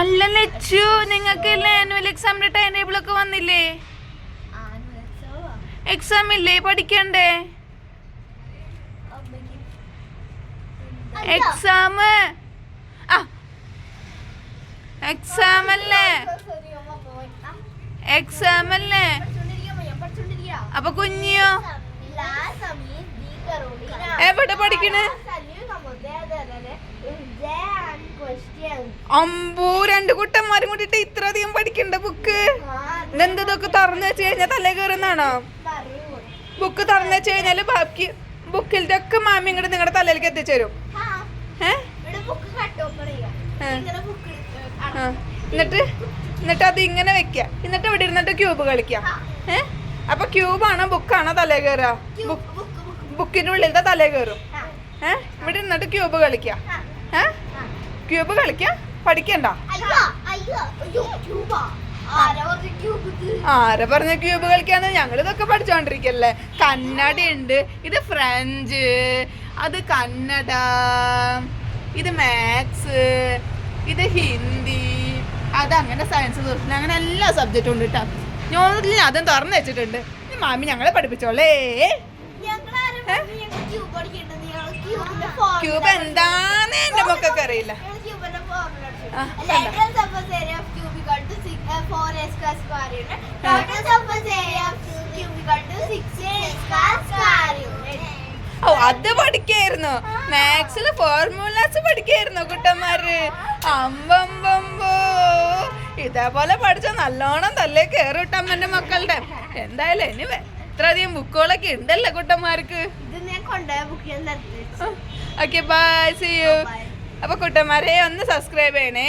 അല്ല നെച്ചു നിങ്ങൾക്ക് ആനുവൽ എക്സാമിന്റെ ടൈം ടേബിൾ ഒക്കെ വന്നില്ലേ? എക്സാം ഇല്ലേ? പഠിക്കണ്ടേ? എക്സാം ആ. എക്സാം അല്ലേ? എക്സാം അല്ലേ? അപ്പൊ കുഞ്ഞിയോ? എവിടെ പഠിക്കണ്? അമ്പൂ രണ്ട് കുട്ടന്മാരും കൂട്ടിട്ട് ഇത്ര അധികം പഠിക്കണ്ട ബുക്ക്. ഇതെന്തൊക്കെ തുറന്നു വെച്ച് കഴിഞ്ഞാൽ തലേ കയറുന്നാണോ ബുക്ക് തുറന്നു വെച്ച് കഴിഞ്ഞാൽ ബാക്കി ബുക്കിലത്തെ ഒക്കെ മാമി ഇങ്ങോട്ട് നിങ്ങളുടെ തലയിലേക്ക് എത്തിച്ചേരും. എന്നിട്ട്? എന്നിട്ട് അത് ഇങ്ങനെ വെക്ക എന്നിട്ട് ഇവിടെ ഇരുന്നിട്ട് ക്യൂബ് കളിക്കാം ഏ? അപ്പൊ ക്യൂബാണോ ബുക്കാണോ തലേ കയറുക ബുക്കിന്റെ ഉള്ളിലത്തെ തലേ കയറും ഏ? ഇവിടെ ഇരുന്നിട്ട് ക്യൂബ് കളിക്കാം ഏ? ക്യൂബ് കളിക്കാം. പഠിക്കണ്ട. ആരെ പറഞ്ഞ ക്യൂബ് കളിക്കാന്ന്? ഞങ്ങൾ ഇതൊക്കെ പഠിച്ചോണ്ടിരിക്കല്ലേ. കന്നഡ ഉണ്ട്. ഇത് ഫ്രഞ്ച്. അത് കന്നഡ. ഇത് മാത്സ് ഇത് ഹിന്ദി. അത് അങ്ങനെ സയൻസ് സോഷ്യൽ അങ്ങനെ എല്ലാ സബ്ജക്റ്റും ഉണ്ട് കേട്ടോ ഞാൻ അതും തുറന്നു വെച്ചിട്ടുണ്ട്. മാമി ഞങ്ങളെ പഠിപ്പിച്ചോളേ. ക്യൂബ് എന്താ? മക്കൾക്ക് അറിയില്ല ഓ അത് പഠിക്കായിരുന്നു മാത്സിൽ ഫോർമുലാസ് പഠിക്കായിരുന്നു കുട്ടന്മാര് അമ്പമ്പമ്പോ ഇതേപോലെ പഠിച്ച നല്ലോണം തല്ലേ കേറിട്ടമ്മ അമ്മന്റെ മക്കളുടെ എന്തായാലും ഇനി ഇത്രയധികം ബുക്കുകളൊക്കെ ഉണ്ടല്ലോ കുട്ടന്മാർക്ക് ഓക്കെ ബൈ സി യു അപ്പൊ കുട്ടന്മാരെ ഒന്ന് സബ്സ്ക്രൈബ് ചെയ്യണേ.